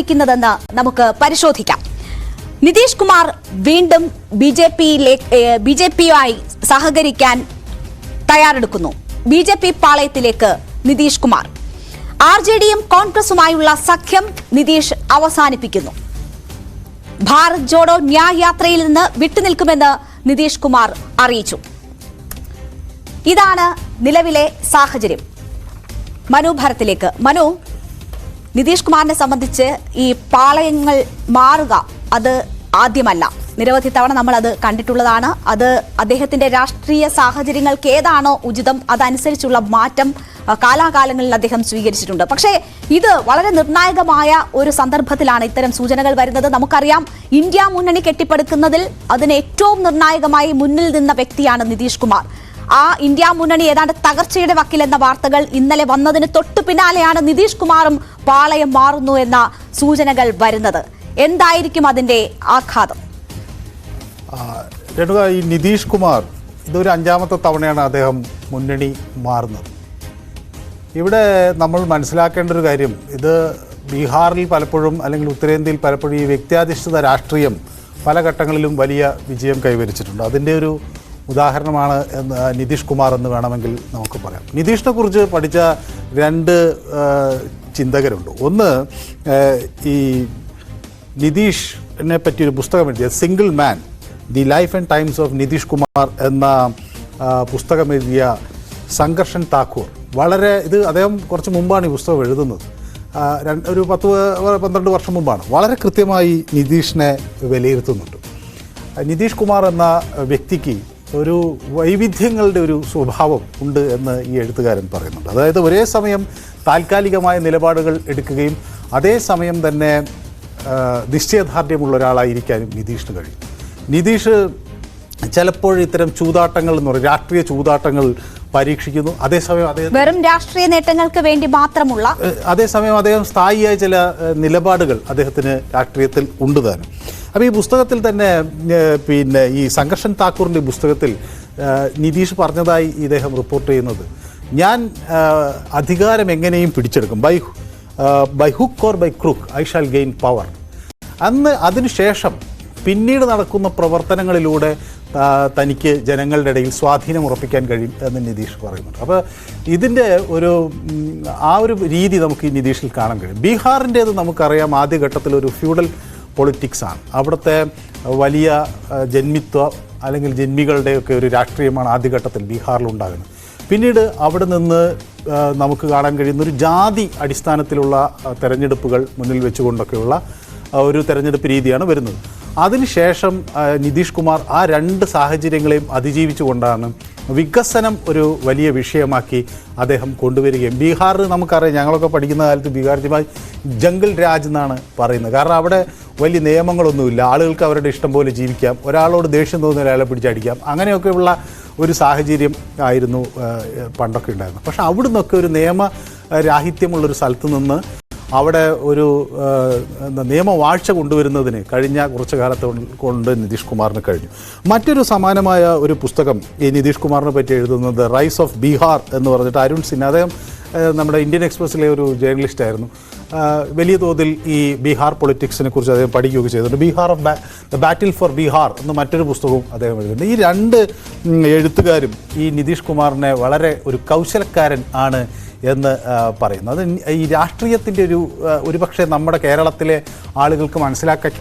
സംഭവിക്കുന്നതെന്ന് നമുക്ക് പരിശോധിക്കാം. നിതീഷ് കുമാർ വീണ്ടും ബി ജെ പിയിലേക്ക് ബി ജെ പിയുമായി സഹകരിക്കാൻ തയ്യാറെടുക്കുന്നു. ബി ജെ പി പാളയത്തിലേക്ക് നിതീഷ് കുമാർ. ആർ ജെ ഡിയും കോൺഗ്രസുമായുള്ള സഖ്യം നിതീഷ് അവസാനിപ്പിക്കുന്നു. ഭാരത് ജോഡോ ന്യായ് യാത്രയിൽ നിന്ന് വിട്ടുനിൽക്കുമെന്ന് നിതീഷ് കുമാർ അറിയിച്ചു. ഇതാണ് നിലവിലെ സാഹചര്യം. മനു ഭരത്തിലേക്ക്. മനു നിതീഷ് കുമാറിനെ സംബന്ധിച്ച് ഈ പാളയങ്ങൾ മാറുക അത് ആദ്യമല്ല. നിരവധി തവണ നമ്മൾ അത് കണ്ടിട്ടുള്ളതാണ്. അത് അദ്ദേഹത്തിന്റെ രാഷ്ട്രീയ സാഹചര്യങ്ങൾക്ക് ഏതാണോ ഉചിതം അതനുസരിച്ചുള്ള മാറ്റം കാലാകാലങ്ങളിൽ അദ്ദേഹം സ്വീകരിച്ചിട്ടുണ്ട്. പക്ഷേ ഇത് വളരെ നിർണായകമായ ഒരു സന്ദർഭത്തിലാണ് ഇത്തരം സൂചനകൾ വരുന്നത്. നമുക്കറിയാം ഇന്ത്യ മുന്നണി കെട്ടിപ്പടുക്കുന്നതിൽ അതിന് ഏറ്റവും നിർണായകമായി മുന്നിൽ നിന്ന വ്യക്തിയാണ് നിതീഷ് കുമാർ. ആ ഇന്ത്യ മുന്നണി ഏതാണ്ട് തകർച്ചയുടെ വക്കിലെന്ന വാർത്തകൾ ഇന്നലെ വന്നതിന് തൊട്ടു പിന്നാലെയാണ് നിതീഷ് കുമാറും പാളയം മാറുന്നു എന്ന സൂചനകൾ വരുന്നത്. എന്തായിരിക്കും അതിന്റെ ആഘാതം? ആ, രേണുക ഈ നിതീഷ് കുമാർ ഇതൊരു അഞ്ചാമത്തെ തവണയാണ് അദ്ദേഹം മുന്നണി മാറുന്നത്. ഇവിടെ നമ്മൾ മനസ്സിലാക്കേണ്ട ഒരു കാര്യം ഇത് ബീഹാറിൽ പലപ്പോഴും അല്ലെങ്കിൽ ഉത്തരേന്ത്യയിൽ പലപ്പോഴും ഈ വ്യക്തിയാധിഷ്ഠിത രാഷ്ട്രീയം പല ഘട്ടങ്ങളിലും വലിയ വിജയം കൈവരിച്ചിട്ടുണ്ട്. അതിന്റെ ഒരു ഉദാഹരണമാണ് നിതീഷ് കുമാർ എന്ന് വേണമെങ്കിൽ നമുക്ക് പറയാം. നിതീഷിനെ കുറിച്ച് പഠിച്ച രണ്ട് ചിന്തകരുണ്ട്. ഒന്ന് ഈ നിതീഷിനെ പറ്റി ഒരു പുസ്തകം എഴുതിയ single man the life and times of Nitish Kumar എന്ന പുസ്തകം എഴുതിയ സംഘർഷൻ താക്കൂർ. വളരെ ഇത് അദ്ദേഹം കുറച്ച് മുമ്പാണ് ഈ പുസ്തകം എഴുതുന്നത്. ഒരു പത്ത് പന്ത്രണ്ട് വർഷം മുമ്പാണ്. വളരെ കൃത്യമായി നിതീഷിനെ വിലയിരുത്തുന്നുണ്ട്. നിതീഷ് കുമാർ എന്ന വ്യക്തിക്ക് ഒരു വൈവിധ്യങ്ങളുടെ ഒരു സ്വഭാവം ഉണ്ട് എന്ന് ഈ എഴുത്തുകാരൻ പറയുന്നുണ്ട്. അതായത് ഒരേ സമയം താൽക്കാലികമായ നിലപാടുകൾ എടുക്കുകയും അതേസമയം തന്നെ നിശ്ചയദാർഢ്യമുള്ള ഒരാളായിരിക്കാനും നിതീഷിന് കഴിയും. നിതീഷ് ചിലപ്പോൾ ഇത്തരം ചൂതാട്ടങ്ങൾ എന്ന് പറയും രാഷ്ട്രീയ ചൂതാട്ടങ്ങൾ പരീക്ഷിക്കുന്നു. അതേസമയം അദ്ദേഹം വെറും രാഷ്ട്രീയ നേട്ടങ്ങൾക്ക് വേണ്ടി മാത്രമുള്ള അതേസമയം അദ്ദേഹം സ്ഥായിയായ ചില നിലപാടുകൾ അദ്ദേഹത്തിന് രാഷ്ട്രീയത്തിൽ ഉണ്ട് താനും. അപ്പോൾ ഈ പുസ്തകത്തിൽ തന്നെ പിന്നെ ഈ സംഘർഷൻ താക്കൂറിന്റെ പുസ്തകത്തിൽ നിതീഷ് പറഞ്ഞതായി ഇദ്ദേഹം റിപ്പോർട്ട് ചെയ്യുന്നത്. ഞാൻ അധികാരം എങ്ങനെയും പിടിച്ചെടുക്കും. By by hook or by crook I shall gain power. അന്ന് അതിനുശേഷം പിന്നീട് നടക്കുന്ന പ്രവർത്തനങ്ങളിലൂടെ തനിക്ക് ജനങ്ങളുടെ ഇടയിൽ സ്വാധീനം ഉറപ്പിക്കാൻ കഴിയും എന്ന് നിതീഷ് പറയുന്നുണ്ട്. അപ്പോൾ ഇതിന്റെ ഒരു ആ ഒരു രീതി നമുക്ക് ഈ നിതീഷിൽ കാണാൻ കഴിയും. ബീഹാറിന്റേത് നമുക്കറിയാം ആദ്യഘട്ടത്തിൽ ഒരു ഫ്യൂഡൽ പൊളിറ്റിക്സ് ആണ്. അവിടുത്തെ വലിയ ജന്മിത്വ അല്ലെങ്കിൽ ജന്മികളുടെയൊക്കെ ഒരു രാഷ്ട്രീയമാണ് ആദ്യഘട്ടത്തിൽ ബീഹാറിൽ ഉണ്ടാകുന്നത്. പിന്നീട് അവിടെ നിന്ന് നമുക്ക് കാണാൻ കഴിയുന്ന ഒരു ജാതി അടിസ്ഥാനത്തിലുള്ള തെരഞ്ഞെടുപ്പുകൾ മുന്നിൽ വെച്ചുകൊണ്ടൊക്കെയുള്ള ഒരു തെരഞ്ഞെടുപ്പ് രീതിയാണ് വരുന്നത്. അതിനുശേഷം നിതീഷ് കുമാർ ആ രണ്ട് സാഹചര്യങ്ങളെയും അതിജീവിച്ചുകൊണ്ടാണ് വികസനം ഒരു വലിയ വിഷയമാക്കി അദ്ദേഹം കൊണ്ടുവരികയും. ബീഹാറിൽ നമുക്കറിയാം ഞങ്ങളൊക്കെ പഠിക്കുന്ന കാലത്ത് ബീഹാർ ജംഗിൾ രാജ് എന്നാണ് പറയുന്നത്. കാരണം അവിടെ വലിയ നിയമങ്ങളൊന്നുമില്ല. ആളുകൾക്ക് അവരുടെ ഇഷ്ടം പോലെ ജീവിക്കാം. ഒരാളോട് ദേഷ്യം തോന്നുന്ന ഒരാളെ പിടിച്ചടിക്കാം അങ്ങനെയൊക്കെയുള്ള ഒരു സാഹചര്യം ആയിരുന്നു പണ്ടൊക്കെ ഉണ്ടായിരുന്നത്. പക്ഷേ അവിടുന്നൊക്കെ ഒരു നിയമ രാഹിത്യമുള്ളൊരു സ്ഥലത്ത് നിന്ന് അവിടെ ഒരു നിയമവാഴ്ച കൊണ്ടുവരുന്നതിന് കഴിഞ്ഞ കുറച്ച് കാലത്ത് കൊണ്ട് നിതീഷ് കുമാറിന് കഴിഞ്ഞു. മറ്റൊരു സമാനമായ ഒരു പുസ്തകം ഈ നിതീഷ് കുമാറിനെ പറ്റി എഴുതുന്നത് റൈസ് ഓഫ് ബീഹാർ എന്ന് പറഞ്ഞിട്ട് അരുൺ സിൻഹ. അദ്ദേഹം നമ്മുടെ ഇന്ത്യൻ എക്സ്പ്രസ്സിലെ ഒരു ജേർണലിസ്റ്റ് ആയിരുന്നു. വലിയ തോതിൽ ഈ ബീഹാർ പൊളിറ്റിക്സിനെ കുറിച്ച് അദ്ദേഹം പഠിക്കുകയൊക്കെ ചെയ്തിട്ടുണ്ട്. Bihar of the battle for Bihar എന്ന മറ്റൊരു പുസ്തകവും അദ്ദേഹം എഴുതുന്നുണ്ട് ഈ രണ്ട് എഴുത്തുകാരും ഈ നിതീഷ് കുമാറിനെ വളരെ ഒരു കൗശലക്കാരൻ ആണ് എന്ന് പറയുന്നു. അത് ഈ രാഷ്ട്രീയത്തിന്റെ ഒരു ഒരുപക്ഷെ നമ്മുടെ കേരളത്തിലെ ആളുകൾക്ക് മനസ്സിലാക്കാൻ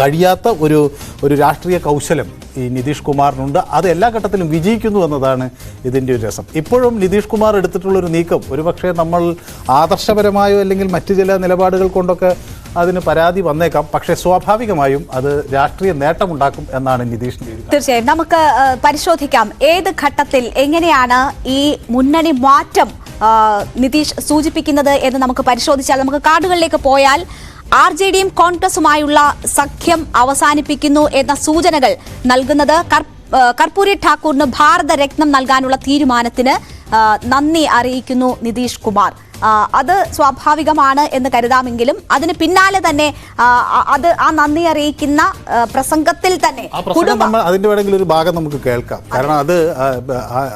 കഴിയാത്ത ഒരു ഒരു രാഷ്ട്രീയ കൗശലം ഈ നിതീഷ് കുമാറിനുണ്ട്. അത് എല്ലാ ഘട്ടത്തിലും വിജയിക്കുന്നു എന്നതാണ് ഇതിന്റെ ഒരു രസം. ഇപ്പോഴും നിതീഷ് കുമാർ എടുത്തിട്ടുള്ളൊരു നീക്കം ഒരുപക്ഷെ നമ്മൾ ആദർശപരമായോ അല്ലെങ്കിൽ മറ്റു ചില നിലപാടുകൾ കൊണ്ടൊക്കെ അതിന് പരാതി വന്നേക്കാം. പക്ഷേ സ്വാഭാവികമായും അത് രാഷ്ട്രീയ നേട്ടമുണ്ടാക്കും എന്നാണ് നിതീഷ് തീർച്ചയായും. നമുക്ക് പരിശോധിക്കാം. ഏത് ഘട്ടത്തിൽ എങ്ങനെയാണ് ഈ മുന്നണി മാറ്റം നിതീഷ് സൂചിപ്പിക്കുന്നത് എന്ന് നമുക്ക് പരിശോധിച്ചാൽ നമുക്ക് കാർഡുകളിലേക്ക് പോയാൽ ആർ ജെ ഡിയും കോൺഗ്രസുമായുള്ള സഖ്യം അവസാനിപ്പിക്കുന്നു എന്ന സൂചനകൾ നൽകുന്നത് കർ- കർപ്പൂരി ഠാക്കൂറിന് ഭാരതരത്നം നൽകാനുള്ള തീരുമാനത്തിന് നന്ദി അറിയിക്കുന്നു നിതീഷ് കുമാർ. അത് സ്വാഭാവികമാണ് എന്ന് കരുതാമെങ്കിലും അതിന് പിന്നാലെ തന്നെ അത് ആ നന്ദി അറിയിക്കുന്ന പ്രസംഗത്തിൽ തന്നെ കുടുംബം അതിന്റെ വേണമെങ്കിൽ ഒരു ഭാഗം നമുക്ക് കേൾക്കാം. കാരണം അത്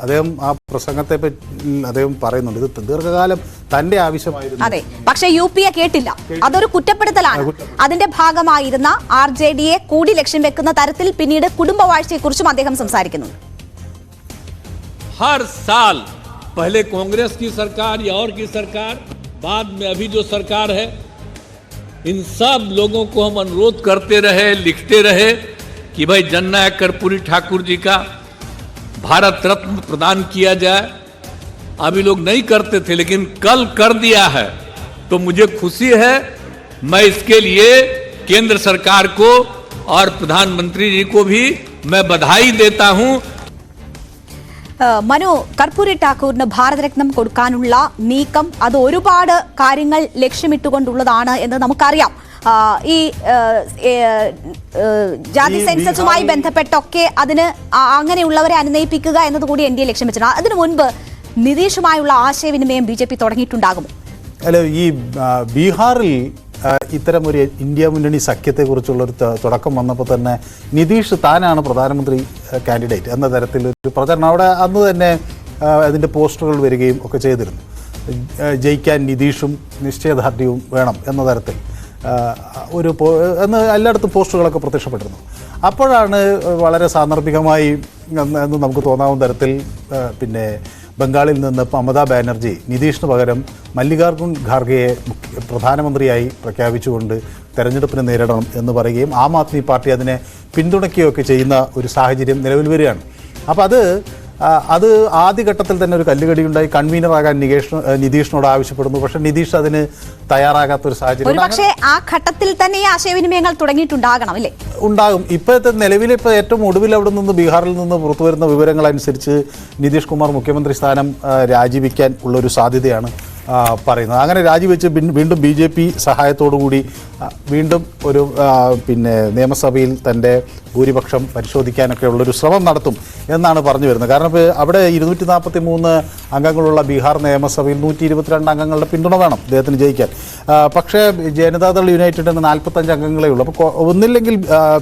അദ്ദേഹം ആ പ്രസംഗത്തെ പറ്റി അദ്ദേഹം പറയുന്നുണ്ട്. ഇത് ദീർഘകാലം തന്റെ ആവശ്യമായിരുന്നു. അതെ. പക്ഷേ യു പി എ കേട്ടില്ല. അതൊരു കുറ്റപ്പെടുത്തലാണ്. അതിന്റെ ഭാഗമായിരുന്ന ആർ ജെ ഡിയെ കൂടി ലക്ഷ്യം വെക്കുന്ന തരത്തിൽ പിന്നീട് കുടുംബവാഴ്ചയെക്കുറിച്ചും അദ്ദേഹം സംസാരിക്കുന്നുണ്ട്. ഹർ സാൽ पहले कांग्रेस की सरकार या और की सरकार, बाद में अभी जो सरकार है, इन सब लोगों को हम अनुरोध करते रहे, लिखते रहे कि भाई जननायक कर्पूरी ठाकुर जी का भारत रत्न प्रदान किया जाए। अभी लोग नहीं करते थे, लेकिन कल कर दिया है। तो मुझे खुशी है, मैं इसके लिए केंद्र सरकार को और प्रधानमंत्री जी को भी मैं बधाई देता हूँ। മനു കർപ്പൂരി ടാക്കൂറിന് ഭാരതരത്നം കൊടുക്കാനുള്ള നീക്കം അത് ഒരുപാട് കാര്യങ്ങൾ ലക്ഷ്യമിട്ടുകൊണ്ടുള്ളതാണ് എന്ന് നമുക്കറിയാം. ഈ ജാതി സെൻസസുമായി ബന്ധപ്പെട്ടൊക്കെ അതിന് അങ്ങനെയുള്ളവരെ അനുനയിപ്പിക്കുക എന്നത് കൂടി എൻ ഡി എ ലക്ഷ്യം വെച്ചിട്ടുണ്ട് അതിനു മുൻപ് നിതീഷുമായുള്ള ആശയവിനിമയം ബി ജെ പി തുടങ്ങിയിട്ടുണ്ടാകും അല്ല ഈ ബീഹാറിൽ ഇത്തരം ഒരു ഇന്ത്യ മുന്നണി സഖ്യത്തെക്കുറിച്ചുള്ള ഒരു തുടക്കം വന്നപ്പോൾ തന്നെ നിതീഷ് താനാണ് പ്രധാനമന്ത്രി കാൻഡിഡേറ്റ് എന്ന തരത്തിൽ ഒരു പ്രചരണം. അവിടെ അന്ന് തന്നെ അതിന്റെ പോസ്റ്ററുകൾ വരികയും ഒക്കെ ചെയ്തിരുന്നു. ജയിക്കാൻ നിതീഷും നിശ്ചയദാർഢ്യവും വേണം എന്ന തരത്തിൽ ഒരു എന്ന് എല്ലായിടത്തും പോസ്റ്ററുകളൊക്കെ പ്രത്യക്ഷപ്പെട്ടിരുന്നു. അപ്പോഴാണ് വളരെ സാന്ദർഭികമായി എന്ന് നമുക്ക് തോന്നാവുന്ന തരത്തിൽ പിന്നെ ബംഗാളിൽ നിന്ന് മമതാ ബാനർജി നിതീഷിന് പകരം മല്ലികാർജുൻ ഖാർഗെയെ പ്രധാനമന്ത്രിയായി പ്രഖ്യാപിച്ചുകൊണ്ട് തെരഞ്ഞെടുപ്പിനെ നേരിടണം എന്ന് പറയുകയും ആം ആദ്മി പാർട്ടി അതിനെ പിന്തുണയ്ക്കുകയൊക്കെ ചെയ്യുന്ന ഒരു സാഹചര്യം നിലവിൽ വരികയാണ്. അപ്പോൾ അത് അത് ആദ്യഘട്ടത്തിൽ തന്നെ ഒരു കല്ലുകടി ഉണ്ടായി കൺവീനറാകാൻ നികേഷ് നിതീഷിനോട് ആവശ്യപ്പെടുന്നു. പക്ഷെ നിതീഷ് അതിന് തയ്യാറാകാത്ത ഒരു സാഹചര്യം പക്ഷേ ആ ഘട്ടത്തിൽ തന്നെ ഈ ആശയവിനിമയങ്ങൾ തുടങ്ങിയിട്ടുണ്ടാകണം അല്ലേ? ഉണ്ടാകും. ഇപ്പോഴത്തെ നിലവിൽ ഇപ്പോൾ ഏറ്റവും ഒടുവിൽ അവിടെ നിന്ന് ബീഹാറിൽ നിന്ന് പുറത്തു വരുന്ന വിവരങ്ങൾ അനുസരിച്ച് നിതീഷ് കുമാർ മുഖ്യമന്ത്രി സ്ഥാനം രാജിവെക്കാൻ ഉള്ളൊരു സാധ്യതയാണ്. പറയുന്നത്. അങ്ങനെ രാജിവെച്ച് വീണ്ടും ബി ജെ പി ആ, വീണ്ടും ഒരു പിന്നെ നിയമസഭയിൽ തന്റെ ഭൂരിപക്ഷം പരിശോധിക്കാനൊക്കെ ഉള്ളൊരു ശ്രമം നടത്തും എന്നാണ് പറഞ്ഞു വരുന്നത്. കാരണം ഇപ്പോൾ അവിടെ ഇരുന്നൂറ്റി നാൽപ്പത്തി മൂന്ന് അംഗങ്ങളുള്ള ബീഹാർ നിയമസഭയിൽ നൂറ്റി ഇരുപത്തിരണ്ട് അംഗങ്ങളുടെ പിന്തുണ വേണം അദ്ദേഹത്തിന് ജയിക്കാൻ. പക്ഷേ ജനതാദൾ യുണൈറ്റഡിന് നാൽപ്പത്തഞ്ച് അംഗങ്ങളേ ഉള്ളൂ. അപ്പോൾ ഒന്നില്ലെങ്കിൽ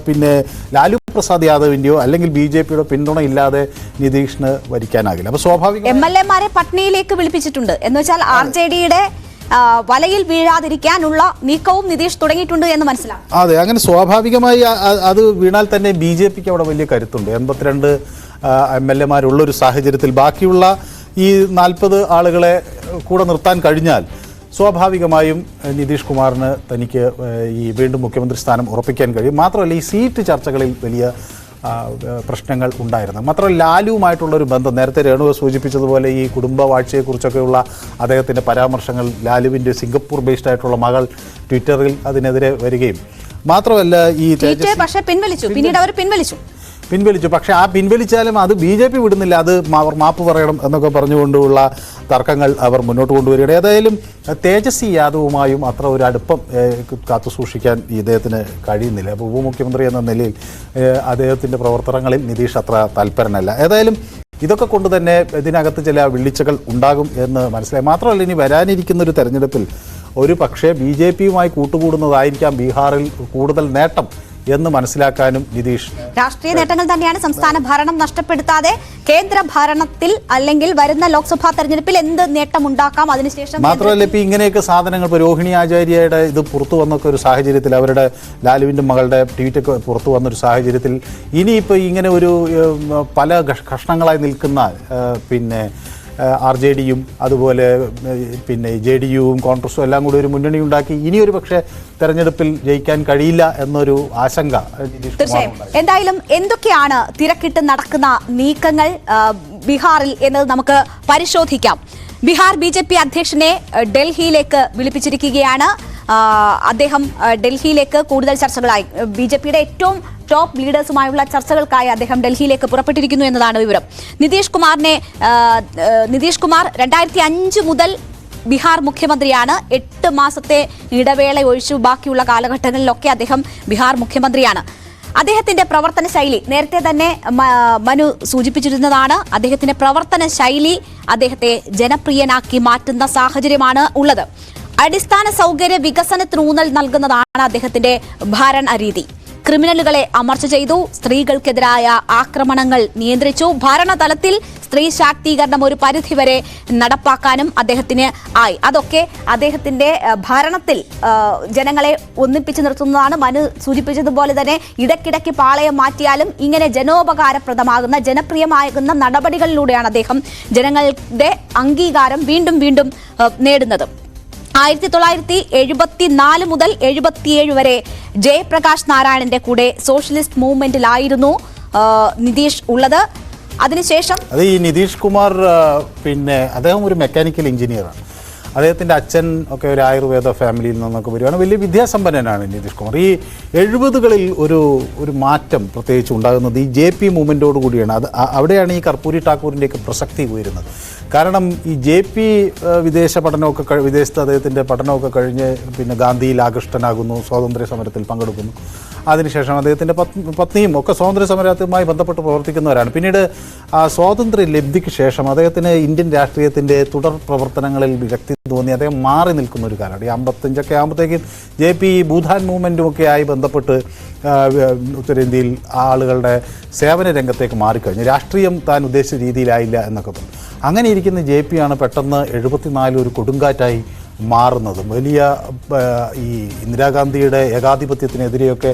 പിന്നെ ലാലു പ്രസാദ് യാദവിന്റെയോ അല്ലെങ്കിൽ ബി ജെ പിയുടെ പിന്തുണ ഇല്ലാതെ നിതീഷിന് വരിക്കാനാകില്ല. അപ്പോൾ സ്വാഭാവികം എം എൽ എമാരെ പട്നയിലേക്ക് വിളിപ്പിച്ചിട്ടുണ്ട്. എന്ന് വെച്ചാൽ ആർ ജെ ഡിയുടെ വലയിൽ വീഴാതിരിക്കാനുള്ള നീക്കവും നിതീഷ് തുടങ്ങിയിട്ടുണ്ട് എന്ന് മനസ്സിലാവും അതെ അങ്ങനെ സ്വാഭാവികമായി അത് വീണാൽ തന്നെ ബി ജെ പിക്ക് അവിടെ വലിയ കരുത്തുണ്ട്. എൺപത്തിരണ്ട് എം എൽ എമാരുള്ളൊരു സാഹചര്യത്തിൽ ബാക്കിയുള്ള ഈ നാൽപ്പത് ആളുകളെ കൂടെ നിർത്താൻ കഴിഞ്ഞാൽ സ്വാഭാവികമായും നിതീഷ് കുമാറിന് തനിക്ക് ഈ വീണ്ടും മുഖ്യമന്ത്രി സ്ഥാനം ഉറപ്പിക്കാൻ കഴിയും. മാത്രമല്ല ഈ സീറ്റ് ചർച്ചകളിൽ വലിയ പ്രശ്നങ്ങൾ ഉണ്ടായിരുന്നു. മാത്രമല്ല ലാലുവുമായിട്ടുള്ള ഒരു ബന്ധം. നേരത്തെ രേണുവ സൂചിപ്പിച്ചതുപോലെ ഈ കുടുംബവാഴ്ചയെക്കുറിച്ചൊക്കെയുള്ള അദ്ദേഹത്തിന്റെ പരാമർശങ്ങൾ ലാലുവിന്റെ സിംഗപ്പൂർ ബേസ്ഡ് ആയിട്ടുള്ള മകൾ ട്വിറ്ററിൽ അതിനെതിരെ വരികയും. മാത്രമല്ല ഈ പക്ഷേ പിൻവലിച്ചു. പിന്നീട് അവർ പിൻവലിച്ചു. പിൻവലിച്ചു. പക്ഷേ ആ പിൻവലിച്ചാലും അത് ബി ജെ പി വിടുന്നില്ല. അത് അവർ മാപ്പ് പറയണം എന്നൊക്കെ പറഞ്ഞുകൊണ്ടുള്ള തർക്കങ്ങൾ അവർ മുന്നോട്ട് കൊണ്ടുവരികയാണ്. ഏതായാലും തേജസ്വി യാദവുമായും അത്ര ഒരു അടുപ്പം കാത്തു സൂക്ഷിക്കാൻ ഇദ്ദേഹത്തിന് കഴിയുന്നില്ല. അപ്പോൾ ഉപമുഖ്യമന്ത്രി എന്ന നിലയിൽ അദ്ദേഹത്തിന്റെ പ്രവർത്തനങ്ങളിൽ നിതീഷ് അത്ര താല്പരനല്ല ഏതായാലും ഇതൊക്കെ കൊണ്ട് തന്നെ ഇതിനകത്ത് ചില വിളിച്ചകൾ ഉണ്ടാകും എന്ന് മനസ്സിലായി. മാത്രമല്ല ഇനി വരാനിരിക്കുന്ന ഒരു തെരഞ്ഞെടുപ്പിൽ ഒരു പക്ഷേ ബി ജെ പിയുമായി കൂട്ടുകൂടുന്നതായിരിക്കാം ബീഹാറിൽ കൂടുതൽ നേട്ടം. എന്ന് മനസ്സിലാക്കാനും നിതീഷ്. രാഷ്ട്രീയ നേട്ടങ്ങൾ തന്നെയാണ് സംസ്ഥാന ഭരണം നഷ്ടപ്പെടുത്താതെ കേന്ദ്ര ഭരണത്തിൽ അല്ലെങ്കിൽ വരുന്ന ലോക്സഭാ തെരഞ്ഞെടുപ്പിൽ എന്ത് നേട്ടം ഉണ്ടാക്കാം അതിനുശേഷം മാത്രമല്ല ഇപ്പൊ ഇങ്ങനെയൊക്കെ സാധനങ്ങൾ ഇപ്പൊ രോഹിണി ആചാര്യയുടെ ഇത് പുറത്തു വന്നൊക്കെ ഒരു സാഹചര്യത്തിൽ അവരുടെ ലാലുവിന്റെ മകളുടെ ട്വീറ്റൊക്കെ പുറത്തു വന്നൊരു സാഹചര്യത്തിൽ ഇനിയിപ്പോൾ ഇങ്ങനെ ഒരു പല കഷ്ണങ്ങളായി നിൽക്കുന്ന പിന്നെ ആർ ജെ ഡിയും അതുപോലെ പിന്നെ ജെ ഡി യുവും കോൺഗ്രസും എല്ലാം കൂടി ഒരു മുന്നണി ഉണ്ടാക്കി. ഇനിയൊരു പക്ഷേ തെരഞ്ഞെടുപ്പിൽ ജയിക്കാൻ കഴിയില്ല എന്നൊരു ആശങ്ക തീർച്ചയായും. എന്തായാലും എന്തൊക്കെയാണ് തിരക്കിട്ട് നടക്കുന്ന നീക്കങ്ങൾ ബീഹാറിൽ എന്നത് നമുക്ക് പരിശോധിക്കാം. ബീഹാർ ബി ജെ പി അധ്യക്ഷനെ ഡൽഹിയിലേക്ക് വിളിപ്പിച്ചിരിക്കുകയാണ്. അദ്ദേഹം ഡൽഹിയിലേക്ക് കൂടുതൽ ചർച്ചകളായി. ബി ജെ പിയുടെ ഏറ്റവും ടോപ്പ് ലീഡേഴ്സുമായുള്ള ചർച്ചകൾക്കായി അദ്ദേഹം ഡൽഹിയിലേക്ക് പുറപ്പെട്ടിരിക്കുന്നു എന്നതാണ് വിവരം. നിതീഷ് കുമാറിനെ നിതീഷ് കുമാർ രണ്ടായിരത്തി അഞ്ച് മുതൽ ബീഹാർ മുഖ്യമന്ത്രിയാണ്. എട്ട് മാസത്തെ ഇടവേള ഒഴിച്ചു ബാക്കിയുള്ള കാലഘട്ടങ്ങളിലൊക്കെ അദ്ദേഹം ബീഹാർ മുഖ്യമന്ത്രിയാണ്. അദ്ദേഹത്തിന്റെ പ്രവർത്തന ശൈലി നേരത്തെ തന്നെ മനു സൂചിപ്പിച്ചിരുന്നതാണ്. അദ്ദേഹത്തിന്റെ പ്രവർത്തന ശൈലി അദ്ദേഹത്തെ ജനപ്രിയനാക്കി മാറ്റുന്ന സാഹചര്യമാണ് ഉള്ളത്. അടിസ്ഥാന സൗകര്യ വികസനത്തിനൂന്നൽ നൽകുന്നതാണ് അദ്ദേഹത്തിന്റെ ഭരണ രീതി ക്രിമിനലുകളെ അമർച്ച ചെയ്തു. സ്ത്രീകൾക്കെതിരായ ആക്രമണങ്ങൾ നിയന്ത്രിച്ചു. ഭരണതലത്തിൽ സ്ത്രീ ശാക്തീകരണം ഒരു പരിധിവരെ നടപ്പാക്കാനും അദ്ദേഹത്തിന് ആയി. അതൊക്കെ അദ്ദേഹത്തിന്റെ ഭരണത്തിൽ ജനങ്ങളെ ഒന്നിപ്പിച്ചു നിർത്തുന്നതാണ്. മനു സൂചിപ്പിച്ചതുപോലെ തന്നെ ഇടയ്ക്കിടയ്ക്ക് പാളയം മാറ്റിയാലും ഇങ്ങനെ ജനോപകാരപ്രദമാകുന്ന ജനപ്രിയമാകുന്ന നടപടികളിലൂടെയാണ് അദ്ദേഹം ജനങ്ങളുടെ അംഗീകാരം വീണ്ടും വീണ്ടും നേടുന്നത്. ആയിരത്തി തൊള്ളായിരത്തി എഴുപത്തിനാല് മുതൽ എഴുപത്തിയേഴ് വരെ ജയപ്രകാശ് നാരായണന്റെ കൂടെ സോഷ്യലിസ്റ്റ് മൂവ്മെന്റിലായിരുന്നു നിതീഷ് ഉള്ളത്. അതിനുശേഷം അത് ഈ നിതീഷ് കുമാർ പിന്നെ അദ്ദേഹം ഒരു മെക്കാനിക്കൽ എഞ്ചിനീയറാണ്. അദ്ദേഹത്തിന്റെ അച്ഛൻ ഒക്കെ ഒരു ആയുർവേദ ഫാമിലിയിൽ നിന്നൊക്കെ വരുവാണ്. വലിയ വിദ്യാസമ്പന്നനാണ് നിതീഷ് കുമാർ. ഈ എഴുപതുകളിൽ ഒരു ഒരു മാറ്റം പ്രത്യേകിച്ച് ഉണ്ടാകുന്നത് ഈ ജെ പി മൂവ്മെന്റോട് കൂടിയാണ്. അത് അവിടെയാണ് ഈ കർപ്പൂരി ഠാക്കൂറിന്റെയൊക്കെ പ്രസക്തി ഉയരുന്നത്. കാരണം ഈ ജെ പി വിദേശ പഠനമൊക്കെ വിദേശത്ത് അദ്ദേഹത്തിന്റെ പഠനമൊക്കെ കഴിഞ്ഞ് പിന്നെ ഗാന്ധിയിൽ ആകൃഷ്ടനാകുന്നു സ്വാതന്ത്ര്യ സമരത്തിൽ പങ്കെടുക്കുന്നു. അതിനുശേഷം അദ്ദേഹത്തിന്റെ പത്നി പത്നിയും ഒക്കെ സ്വാതന്ത്ര്യ സമരവുമായി ബന്ധപ്പെട്ട് പ്രവർത്തിക്കുന്നവരാണ്. പിന്നീട് സ്വാതന്ത്ര്യ ലബ്ധിക്ക് ശേഷം അദ്ദേഹത്തിന് ഇന്ത്യൻ രാഷ്ട്രീയത്തിന്റെ തുടർ പ്രവർത്തനങ്ങളിൽ വിരക്തി തോന്നി. അദ്ദേഹം മാറി നിൽക്കുന്ന ഒരു കാലമാണ് ഈ അമ്പത്തഞ്ചൊക്കെ ആകുമ്പോഴത്തേക്കും ജെ പി ഭൂതാൻ മൂവ്മെന്റും ഒക്കെ ആയി ബന്ധപ്പെട്ട് ഉത്തരേന്ത്യയിൽ ആളുകളുടെ സേവന രംഗത്തേക്ക് മാറിക്കഴിഞ്ഞു. രാഷ്ട്രീയം താൻ ഉദ്ദേശിച്ച രീതിയിലായില്ല എന്നൊക്കെ പറഞ്ഞു. അങ്ങനെ ഇരിക്കുന്ന ജെ പി ആണ് പെട്ടെന്ന് എഴുപത്തിനാല് ഒരു കൊടുങ്കാറ്റായി മാറുന്നത്. വലിയ ഈ ഇന്ദിരാഗാന്ധിയുടെ ഏകാധിപത്യത്തിനെതിരെയൊക്കെ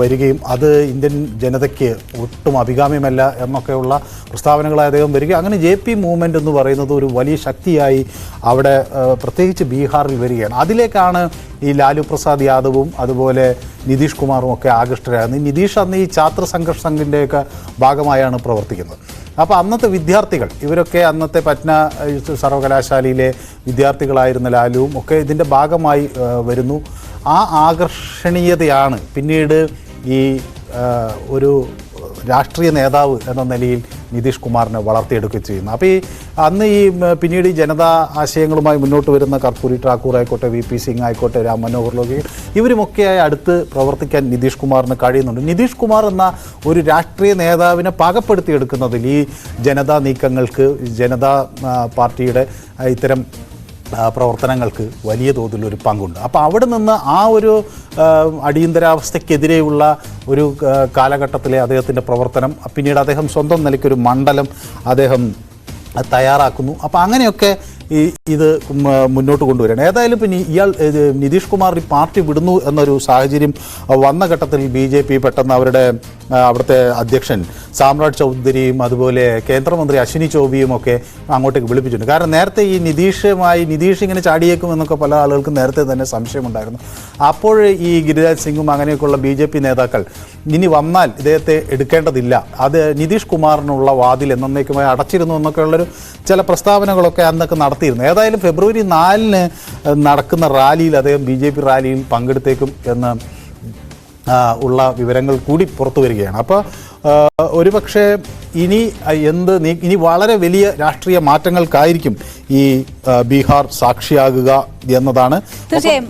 വരികയും അത് ഇന്ത്യൻ ജനതയ്ക്ക് ഒട്ടും അഭികാമ്യമല്ല എന്നൊക്കെയുള്ള പ്രസ്താവനകളായി അദ്ദേഹം വരിക അങ്ങനെ ജെ പി മൂവ്മെന്റ് എന്ന് പറയുന്നത് ഒരു വലിയ ശക്തിയായി അവിടെ പ്രത്യേകിച്ച് ബീഹാറിൽ വരികയാണ്. അതിലേക്കാണ് ഈ ലാലു പ്രസാദ് യാദവും അതുപോലെ നിതീഷ് കുമാറും ഒക്കെ ആകൃഷ്ടരാകുന്നത്. ഈ നിതീഷ് അന്ന് ഈ ഛാത്ര സംഘർഷ് സംഘിന്റെയൊക്കെ ഭാഗമായാണ് പ്രവർത്തിക്കുന്നത്. അപ്പോൾ അന്നത്തെ വിദ്യാർത്ഥികൾ ഇവരൊക്കെ അന്നത്തെ പറ്റ്ന സർവകലാശാലയിലെ വിദ്യാർത്ഥികളായിരുന്ന ലാലുവും ഒക്കെ ഇതിന്റെ ഭാഗമായി വരുന്നു. ആ ആകർഷണീയതയാണ് പിന്നീട് ഈ ഒരു രാഷ്ട്രീയ നേതാവ് എന്ന നിലയിൽ നിതീഷ് കുമാറിനെ വളർത്തിയെടുക്കുകയും ചെയ്യുന്നു. അപ്പോൾ ഈ അന്ന് ഈ പിന്നീട് ഈ ജനതാ ആശയങ്ങളുമായി മുന്നോട്ട് വരുന്ന കർപ്പൂരി ഠാക്കൂർ ആയിക്കോട്ടെ വി പി സിംഗ് ആയിക്കോട്ടെ രാം മനോഹർ ലോകി ഇവരുമൊക്കെയായി അടുത്ത് പ്രവർത്തിക്കാൻ നിതീഷ് കുമാറിന് കഴിയുന്നുണ്ട്. നിതീഷ് കുമാർ എന്ന ഒരു രാഷ്ട്രീയ നേതാവിനെ പാകപ്പെടുത്തിയെടുക്കുന്നതിൽ ഈ ജനതാ നീക്കങ്ങൾക്ക് ജനതാ പാർട്ടിയുടെ ഇത്തരം പ്രവർത്തനങ്ങൾക്ക് വലിയ തോതിലൊരു പങ്കുണ്ട്. അപ്പോൾ അവിടെ നിന്ന് ആ ഒരു അടിയന്തരാവസ്ഥയ്ക്കെതിരെയുള്ള ഒരു കാലഘട്ടത്തിലെ അദ്ദേഹത്തിന്റെ പ്രവർത്തനം പിന്നീട് അദ്ദേഹം സ്വന്തം നിലയ്ക്കൊരു മണ്ഡലം അദ്ദേഹം തയ്യാറാക്കുന്നു. അപ്പോൾ അങ്ങനെയൊക്കെ ഈ ഇത് മുന്നോട്ട് കൊണ്ടുവരണം ഏതായാലും പിന്നെ ഇയാൾ നിതീഷ് കുമാർ ഈ പാർട്ടി വിടുന്നു എന്നൊരു സാഹചര്യം വന്ന ഘട്ടത്തിൽ ബി ജെ പി പെട്ടെന്ന് അവരുടെ അവിടുത്തെ അധ്യക്ഷൻ സാമ്രാജ് ചൗധരിയും അതുപോലെ കേന്ദ്രമന്ത്രി അശ്വിനി ചോബിയും ഒക്കെ അങ്ങോട്ടേക്ക് വിളിപ്പിച്ചിട്ടുണ്ട്. കാരണം നേരത്തെ ഈ നിതീഷുമായി നിതീഷ് ഇങ്ങനെ ചാടിയേക്കും എന്നൊക്കെ പല ആളുകൾക്കും നേരത്തെ തന്നെ സംശയമുണ്ടായിരുന്നു. അപ്പോൾ ഈ ഗിരിരാജ് സിംഗും അങ്ങനെയൊക്കെയുള്ള ബി ജെ പി നേതാക്കൾ ഇനി വന്നാൽ ഇദ്ദേഹത്തെ എടുക്കേണ്ടതില്ല. അത് നിതീഷ് കുമാറിനുള്ള വാതിൽ എന്നേക്കുമായി അടച്ചിരുന്നു എന്നൊക്കെയുള്ളൊരു ചില പ്രസ്താവനകളൊക്കെ അന്നൊക്കെ നടത്തിയിരുന്നു. ഏതായാലും ഫെബ്രുവരി നാലിന് നടക്കുന്ന റാലിയിൽ അദ്ദേഹം ബി ജെ പി റാലിയിൽ പങ്കെടുത്തേക്കും എന്ന് ഉള്ള വിവരങ്ങൾ കൂടി പുറത്തു വരികയാണ്. അപ്പോൾ ഒരുപക്ഷെ ഇനി എന്ത് ഇനി വളരെ വലിയ രാഷ്ട്രീയ മാറ്റങ്ങൾക്കായിരിക്കും ഈ ബീഹാർ സാക്ഷിയാകുക എന്നതാണ്. തീർച്ചയായും.